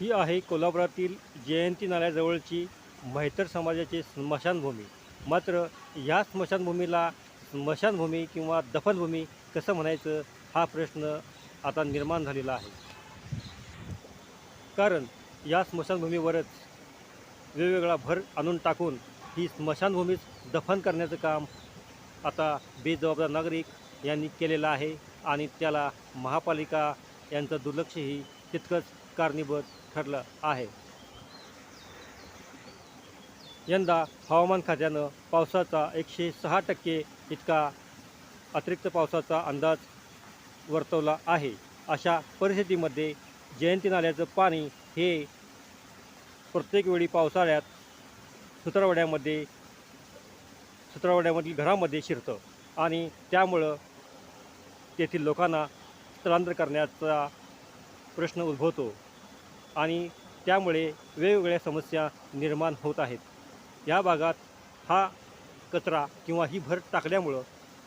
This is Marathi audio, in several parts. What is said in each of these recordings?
ही आहे कोल्हापुरातील जयंती नाल्याजवळची म्हैतर समाजाची स्मशानभूमी. मात्र या स्मशानभूमीला स्मशानभूमी किंवा दफनभूमी कसं म्हणायचं हा प्रश्न आता निर्माण झालेला आहे. कारण या स्मशानभूमीवरच वेगवेगळा भर आणून टाकून ही स्मशानभूमीच दफन करण्याचं काम आता बेजबाबदार नागरिक यांनी केलेलं आहे आणि त्याला महापालिका यांचं दुर्लक्षही तितकंच कारणीभूत ठरलं आहे. यंदा हवामान खात्यानं पावसाचा एकशे सहा टक्के इतका अतिरिक्त पावसाचा अंदाज वर्तवला आहे. अशा परिस्थितीमध्ये जयंती नाल्याचं पाणी हे प्रत्येक वेळी पावसाळ्यात सुत्रावड्यामध्ये सुत्रावड्यामधील घरामध्ये शिरतं आणि त्यामुळं तेथील लोकांना स्थलांतर करण्याचा प्रश्न उद्भवतो आणि त्यामुळे वेगवेगळ्या समस्या निर्माण होत आहेत. या भागात हा कचरा किंवा ही भर टाकल्यामुळं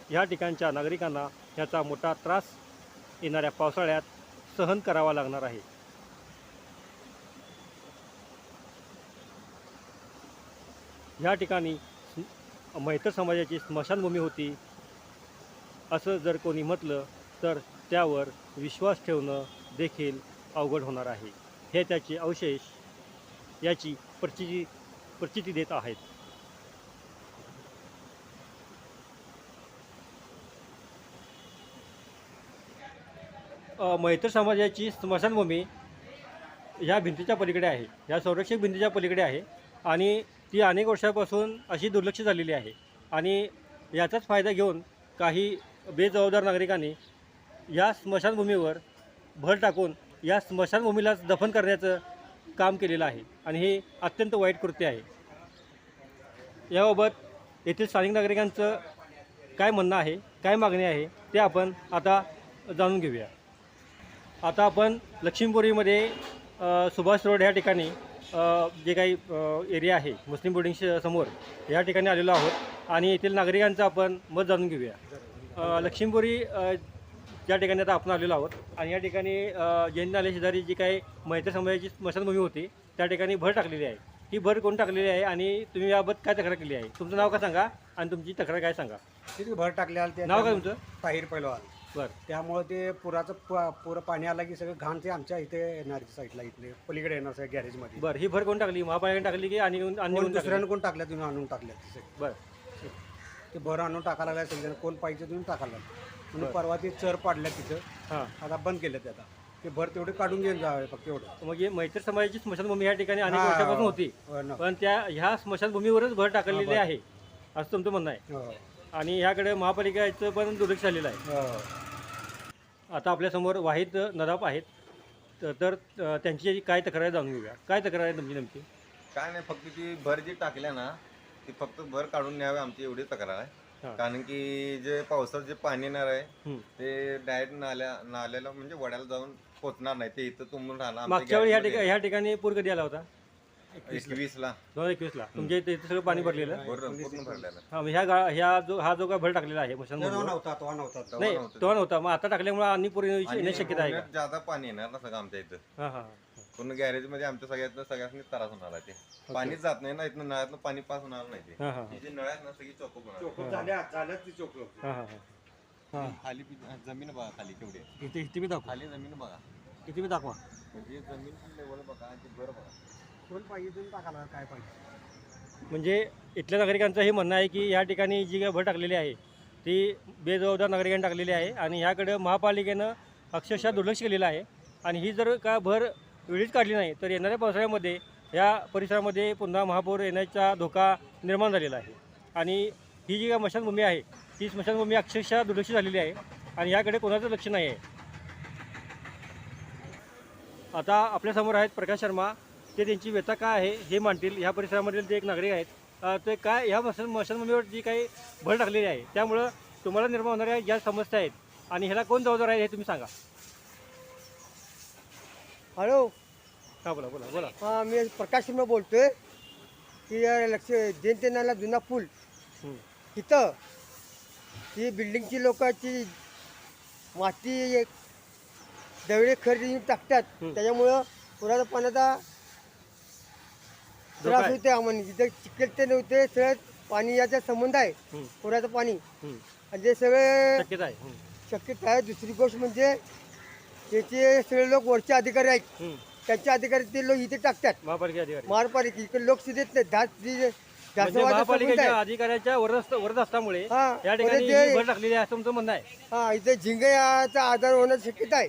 ह्या ठिकाणच्या नागरिकांना ह्याचा मोठा त्रास येणाऱ्या पावसाळ्यात सहन करावा लागणार आहे. ह्या ठिकाणी स्म- मैत्र समाजाची स्मशानभूमी होती. असं जर कोणी म्हटलं तर त्यावर विश्वास ठेवणं देखील अवघड होणार आहे. हे त्याचे अवशेष याची प्रचिती प्रचिती देत आहेत. मैत्र समाजाची स्मशानभूमी ह्या भिंतीच्या पलीकडे आहे. ह्या संरक्षक भिंतीच्या पलीकडे आहे आणि ती अनेक वर्षापासून अशी दुर्लक्ष झालेली आहे. आणि याचाच फायदा घेऊन काही बेजबाबदार नागरिकांनी या स्मशानभूमीवर भर टाकून या स्मशानभूमीला दफन करण्याचं काम केलेलं आहे आणि हे अत्यंत वाईट कृत्य आहे. याबाबत येथील स्थानिक नागरिकांचं काय म्हणणं आहे काय मागणी आहे ते आपण आता जाणून घेऊया. आता आपण लक्ष्मीपुरीमध्ये सुभाष रोड ह्या ठिकाणी जे काही एरिया आहे मुस्लिम बोर्डिंग समोर या ठिकाणी आलेलो आहोत आणि येथील नागरिकांचं आपण मत जाणून घेऊया. लक्ष्मीपुरी ज्या ठिकाणी आता आपण आलेलो आहोत. आणि या ठिकाणी जैन नाले शेजारी जी काही मैत्री समाजाची स्मशानभूमी होती त्या ठिकाणी भर टाकलेली आहे. ही भर कोण टाकलेली आहे आणि तुम्ही याबाबत काय तक्रार केली आहे? तुमचं नाव का सांगा आणि तुमची तक्रार काय सांगा? तिथे भर टाकले ते नाव काय तुमचं? ताहीर पैलवान. बरं. त्यामुळे ते पुराचं प- पुरं पाणी आलं की सगळं घाण ते आमच्या इथे येणार साईडला इथले. पलीकडे येणार सगळं गॅरेजमध्ये बरं ही भर कोण टाकली? महापालिकेने टाकली की आणि आणि कोण? दुसऱ्यानं कोण टाकल्या तुम्ही आणून टाकल्या ते सगळे. बरं. ते भर आणून टाकायला लागल्या सगळ्यांना कोण पाहिजे तुम्ही टाकायला लागलं. म्हणून. परवा ते चर पाडल्या तिथं हां आता बंद केलं ते आता ते भर तेवढे काढून घेऊन जावे फक्त एवढं मग हे मैत्री समाजाची स्मशानभूमी या ठिकाणी अनेक हा, वर्षापासून होती हो ना. पण त्या ह्या स्मशानभूमीवरच भर टाकलेली हा. आहे असं तुमचं म्हणणं आहे हो. आणि ह्याकडे महापालिकेचं पण दुर्लक्ष झालेलं आहे हो. आता आपल्यासमोर वाहिद नदाब आहेत तर- तर अ, त्यांची काय तक्रार आहे जाणून घेऊया काय तक्रार आहे तुमची नेमकी काय नाही फक्त ती भर जी टाकल्या ना ती फक्त भर काढून न्यावे आमची एवढी तक्रार आहे. कारण की जे पावसात जे पाणी येणार आहे. ते डायरेक्ट नाल्या नाल्याला म्हणजे वड्याला जाऊन पोचणार नाही. ते इथं तुंबून राहणार. आमच्या मागच्या वेळी ह्या ठिकाणी ह्या ठिकाणी पूर कधी आला होता? एकवीसला. दोन हजार एकवीसला. तुमच्या इथे इथे सगळं पाणी भरलेलं? पूर्ण पूर्ण भरलेलं. हा मग ह्या गा ह्या जो हा जो काय भर टाकलेला आहे नव्हता तो नव्हता तेव्हा नाही नव्हतं. तो नव्हता. मग आता टाकल्यामुळे आणि पूर आणि येण्याची शक्यता आहे का? जादा पाणी येणार ना सगळं आमच्या इथं. हां हां. पूर्ण गॅरेजमध्ये आमच्या सगळ्यात सगळ्यांनी त्रास होणार आहे ते. पाणीच जात नाही ना इथनं नळ्यातलं पाणी पास होणार नाही ते. हां हां ही. जी नळ आहेत ना सगळी चोकअप होणार. झाल्या झाल्याच ती चोकअप हां हां हां. हां. खाली बी- जमीन बघा खाली केवढी आहे. इथे इथे बी दाखवा. खाली जमीन बघा. इथे बी दाखवा. म्हणजे जमीन लेवल बघा आणि ते घर बघा. कोण पाहिजे तुम्ही टाकायला काय पाहिजे? म्हणजे इथल्या नागरिकांचं हे म्हणणं आहे की या ठिकाणी जी काही भर टाकलेली आहे ती बेजबाबदार नागरिकांनी टाकलेली आहे आणि ह्याकडे महापालिकेनं अक्षरशः दुर्लक्ष केलेलं आहे. आणि ही जर का भर वेळीच काढली नाही तर येणाऱ्या पावसाळ्यामध्ये या परिसरामध्ये पुन्हा महापूर येण्याचा धोका निर्माण झालेला आहे. आणि ही जी स्मशानभूमी आहे ती स्मशानभूमी अक्षरशः दुर्लक्ष झालेली आहे आणि याकडे कोणाचं लक्ष नाही आहे. आता आपल्यासमोर आहेत प्रकाश शर्मा. ते त्यांची व्यथा काय आहे हे मांडतील. ह्या परिसरामधील जे एक नागरिक आहेत ते काय ह्या मशन मशानभूमीवर जी काही भर टाकलेली आहे त्यामुळं तुम्हाला निर्माण होणाऱ्या ज्या समस्या आहेत आणि ह्याला कोण जबाबदार आहे हे तुम्ही सांगा. हॅलो. हा बोला बोला बोला. हा मी प्रकाश शर्मा बोलतोय. की या लक्ष जयंतीनाला जुना पूल. इथं ही बिल्डिंगची लोकांची माती एक दगडे खरेदी टाकतात. त्याच्यामुळं पुराचा पाण्याचा त्रास. होते आम्हाला. जिथे चिकट ते नव्हते सगळं पाणी याचा संबंध आहे. पुराचं पाणी. आणि ते सगळे शक्यता आहे दुसरी गोष्ट म्हणजे त्याचे सगळे लोक वरचे अधिकारी आहेत. त्यांचे अधिकारी ते लोक इथे टाकतात. महापालिका अधिकारी. महापालिका इकडे लोक देत नाही म्हणजे संबंध महापालिकेच्या अधिकाऱ्याच्या वरद वरद असल्यामुळे हा, या ठिकाणी परत ते- ही भर टाकलेली आहे असं तुमचं म्हणणं आहे. हा इथे झिंगे याचा आजार होण्याची शक्यता आहे.